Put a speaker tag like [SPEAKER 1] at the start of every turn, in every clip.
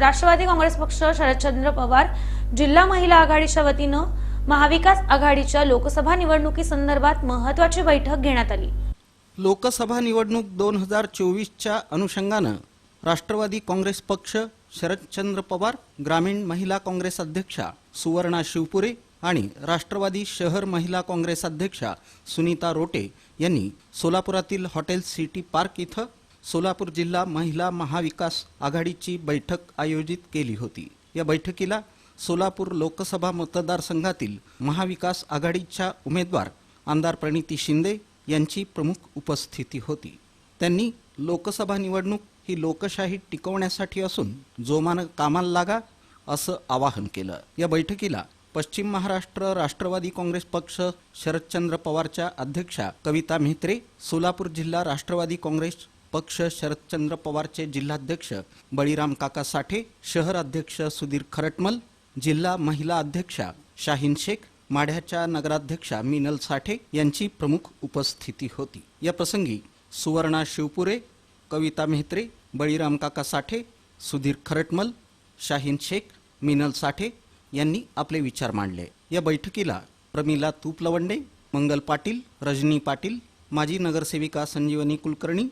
[SPEAKER 1] राष्ट्रवादी काँग्रेस पक्ष शरदचंद्र पवार जिल्हा महिला आघाडीच्या वतीनं महाविकास आघाडीच्या लोकसभा निवडणुकीसंदर्भात महत्वाची बैठक घेण्यात आली.
[SPEAKER 2] लोकसभा निवडणूक दोन हजार चोवीसच्या अनुषंगानं राष्ट्रवादी काँग्रेस पक्ष शरदचंद्र पवार ग्रामीण महिला काँग्रेस अध्यक्षा सुवर्णा शिवपुरे आणि राष्ट्रवादी शहर महिला काँग्रेस अध्यक्षा सुनीता रोटे यांनी सोलापुरातील हॉटेल सिटी पार्क इथं सोलापूर जिल्हा महिला महाविकास आघाडीची बैठक आयोजित केली होती. या बैठकीला सोलापूर लोकसभा मतदारसंघातील महाविकास आघाडीच्या उमेदवार आमदार प्रणिती शिंदे यांची प्रमुख उपस्थिती होती. त्यांनी लोकसभा निवडणूक ही लोकशाही टिकवण्यासाठी असून जोमानं कामाला लागा असं आवाहन केलं. या बैठकीला पश्चिम महाराष्ट्र राष्ट्रवादी काँग्रेस पक्ष शरदचंद्र पवारच्या अध्यक्षा कविता म्हेत्रे सोलापूर जिल्हा राष्ट्रवादी काँग्रेस पक्ष शरदचंद्र पवारचे जिल्हाध्यक्ष बळीराम काका साठे शहर अध्यक्ष सुधीर खरटमल जिल्हा महिला अध्यक्षा शाहीन शेख माढ्याच्या नगराध्यक्षा मिनल साठे यांची प्रमुख उपस्थिती होती. या प्रसंगी सुवर्णा शिवपुरे कविता मेहत्रे बळीराम काका साठे सुधीर खरटमल शाहीन शेख मिनल साठे यांनी आपले विचार मांडले. या बैठकीला प्रमिला तुपलवंडे मंगल पाटील रजनी पाटील माजी नगरसेविका संजीवनी कुलकर्णी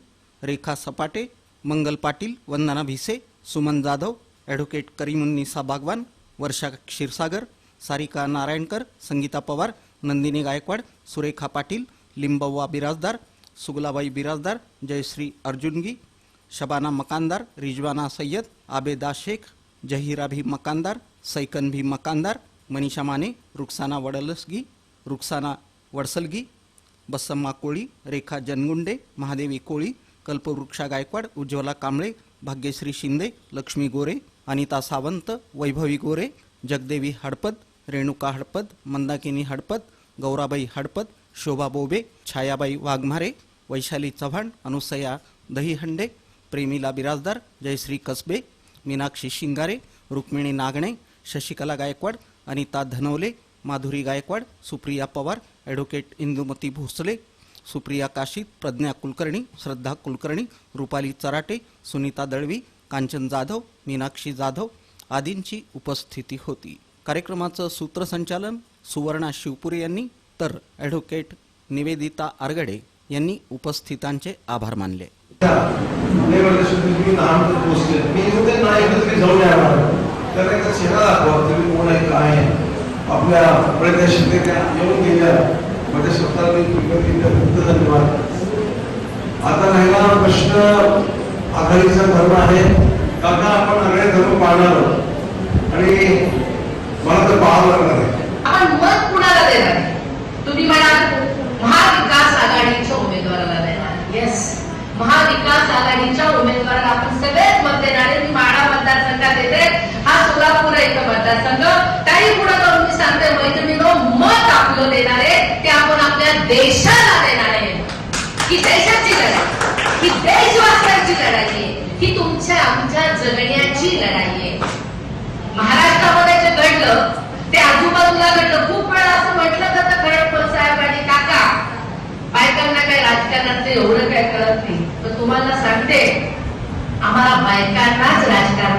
[SPEAKER 2] रेखा सपाटे मंगल पाटील वंदना भिसे सुमन जाधव ॲडव्होकेट करीमुन्निसा बागवान वर्षा क्षीरसागर सारिका नारायणकर संगीता पवार नंदिनी गायकवाड सुरेखा पाटील लिंबव्वा बिराजदार सुगलाबाई बिराजदार जयश्री अर्जुनगी शबाना मकानदार रिजवाना सय्यद आबेदा शेख जहीरा भी मकानदार सैकन भी मकानदार मनीषा माने रुक्साना वडलसगी रुक्साना वडसलगी बसम्मा कोळी रेखा जनगुंडे महादेवी कोळी कल्पवृक्षा गायकवाड उज्ज्वला कांबळे भाग्यश्री शिंदे लक्ष्मी गोरे अनिता सावंत वैभवी गोरे जगदेवी हडपद रेणुका हडपद मंदाकिनी हडपद गौराबाई हडपद शोभा बोबे छायाबाई वाघमारे वैशाली चव्हाण अनुसया दहीहंडे प्रेमिला बिराजदार जयश्री कसबे मीनाक्षी शिंगारे रुक्मिणी नागणे शशिकला गायकवाड अनिता धनवले माधुरी गायकवाड सुप्रिया पवार ॲडव्होकेट इंदुमती भोसले सुप्रिया काशीत प्रज्ञा कुलकर्णी श्रद्धा कुलकर्णी रुपाली चराटे सुनीता दळवी कांचन जाधव मीनाक्षी जाधव आदींची उपस्थिती होती. कार्यक्रमाचं सूत्रसंचालन सुवर्णा शिवपुरे यांनी तर ॲडव्होकेट निवेदिता आरगडे यांनी उपस्थितांचे आभार मानले.
[SPEAKER 3] आपल्या माझ्या स्वतःला मी धन्यवाद. आता राहिला प्रश्न आघाडीचा धर्म आहे. काका आपण आगळे धर्म पाळणार आहोत. आणि मला तर पाहावं लागणार आहे.
[SPEAKER 4] आपण मत कुणाला देणार तुम्ही म्हणाल महाविकास आघाडीच्या उमेदवाराला देणार. येस महाविकास आघाडीच्या उमेदवाराला आपण सगळेच मत देणार आहे. मी माळा मतदारसंघात येते. हा सोलापूर एक मतदारसंघ. काही तुम्हाला सांगते आम्हाला बायकांनाच राजकारणात